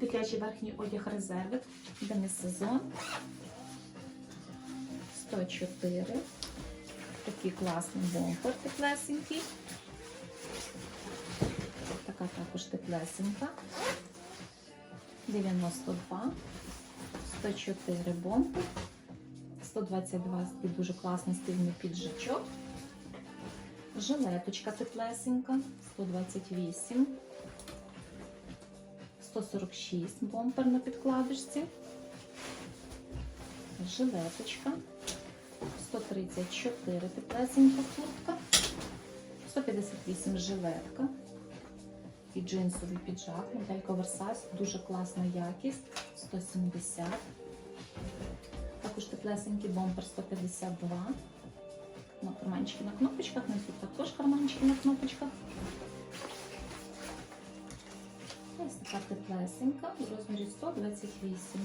Дитячий верхній одяг резерви. Демісезон. 104. Такий класний бомбер теплесенький. Така також теплесенька. 92. 104 бомбер. 122 такий дуже класний стильний піджачок. Жилеточка теплесенька. 128. 146 бомпер на підкладочці. Жилеточка. 134 теплесенька куртка. 158 жилетка. І джинсовий піджак. Моделька Versace. Дуже класна якість. 170. Також теплесенький бомпер 152. На карманчики на кнопочках. На тут також карманчики на кнопочках. Така теплесенька в розмірі 128.